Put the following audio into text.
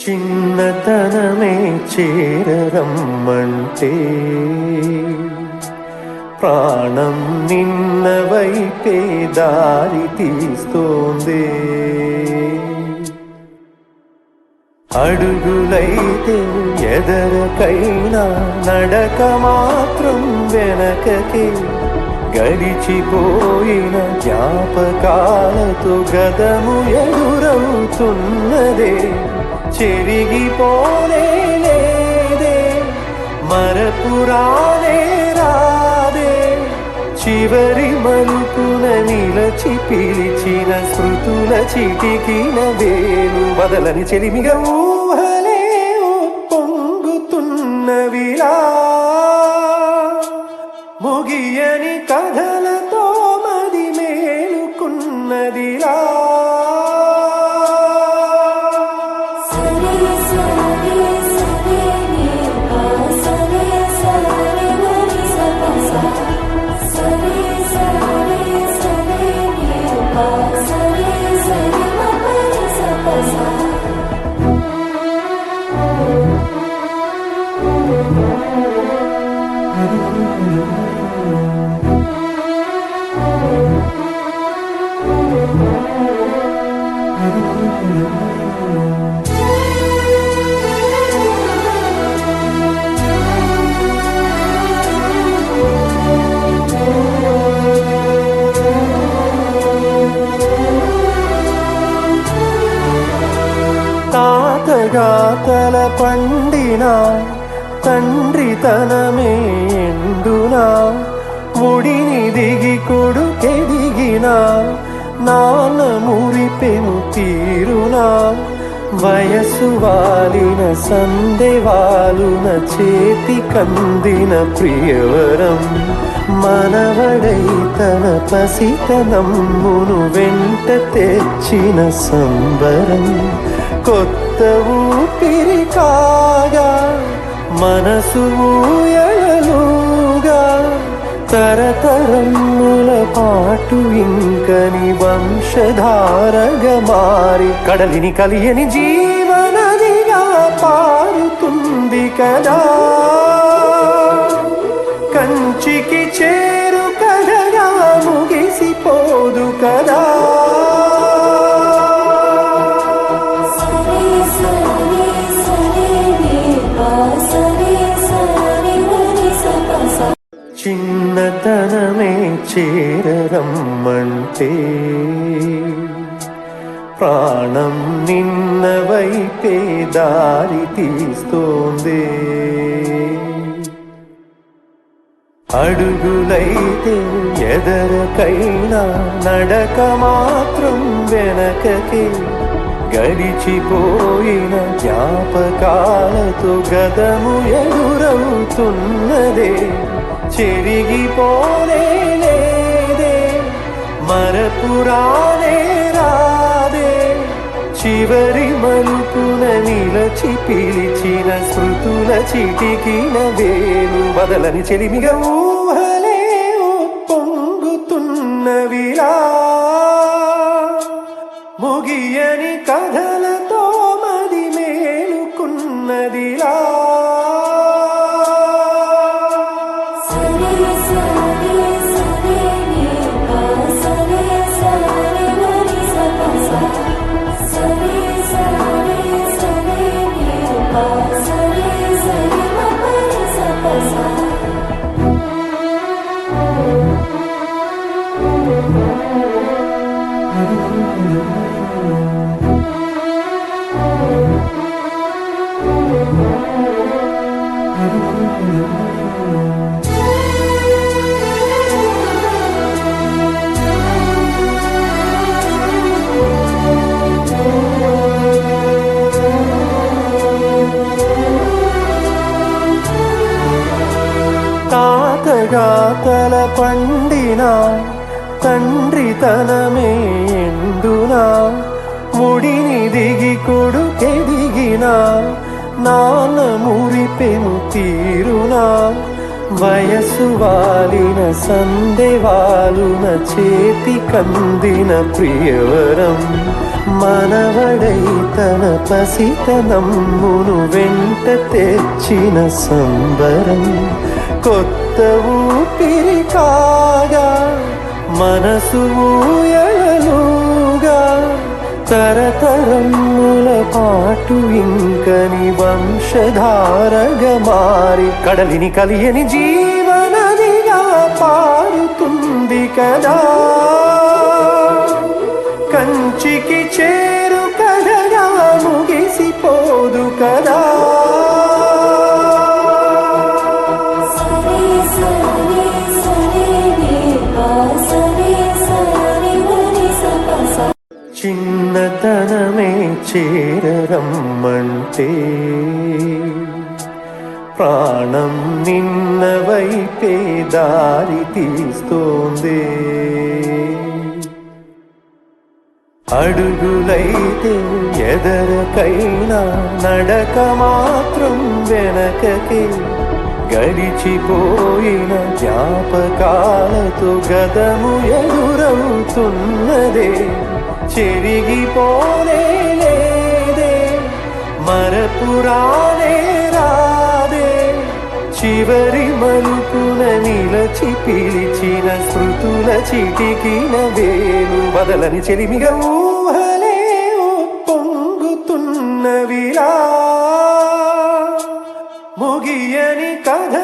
చిన్నతనమే చేరమ్మంటే ప్రాణం నిన్న వైపే దారి తీస్తోంది. అడుగులైతే ఎదరకైనా నడక మాత్రం వెనకకే. గడిచిపోయిన జ్ఞాపకాలతో గదము ఎదురవుతున్నదే. చెరిగిపోలే లేదే మరపురానే రాదే. చివరి మలుపున నిలచి పిలిచిన స్మృతుల చిటికిన వేలు. బదలని చెలిమిగా ఊహలే పొంగుతున్నవిలా ముగియని కథలతో మది మేలుకున్నదిలా. తాతగా తల పండిన తండ్రి తనమే ఎండునా ముడిని దిగి కొడుకెదిగినా నాన్న మురిపెను తీరునా. వయసు వాలిన సందేవాలున చేతి కందిన ప్రియవరం. మనవడై తన పసితనమ్మును వెంట తెచ్చిన సంబరం. కొత్త ఊపిరి కాగా మనసు ఊయలలుగా తరతరముల పాటు ఇంకని వంశధారగా మారి కడలిని కలియని జీవనదిగా పారుతుంది కదా. చేరమ్మంటే ప్రాణం నిన్న వైపే దారి తీస్తోంది. అడుగులైతే ఎదరకైనా నడక మాత్రం వెనకకే గడిచిపోయిన జ్ఞాపకాలతో గదము ఎదురవుతున్నదే. చెరిగిపోలే మరపురానే రాదే. చివరి మలుపున నిలచి పిలిచిన స్మృతుల చిటికిన వేలు బదలని చెలిమిగా ఊహలే పొంగుతున్నవిలా ముగియని కథల తాతగా తల పండిన తండ్రి తనమే ఎండునా ముడిని దిగి కొడుకెదిగిన నాన్న మురిపెను తీరునా? వయసు వాలిన సందెవాలున చేతి కందిన ప్రియవరం మనవడై తన పసితనమ్మును వెంట తెచ్చిన సంబరం. కొత్త ఊపిరి కాగా మనసు ఊయలలుగా తరతరముల పాటు ఇంకని వంశధారగా మారి కడలిని కలియని జీవనదిగా పారుతుంది కదా. కంచికి చే చిన్నతనమే చేరమ్మంటే ప్రాణం నిన్న వైపే దారి తీస్తోంది. అడుగులైతే ఎదరకైనా నడక మాత్రం వెనకకే. గడిచిపోయిన జ్ఞాపకాలతో గదము ఎదురవుతున్నదే. చెరిగిపోనే లేదే మరపురానే రాదే. చివరి మలుపున నిలచి పిలిచిన స్మృతుల చిటికిన వేలు. బదలని చెలిమిగా ఊహలే పొంగుతున్నవిలా ముగియని కథ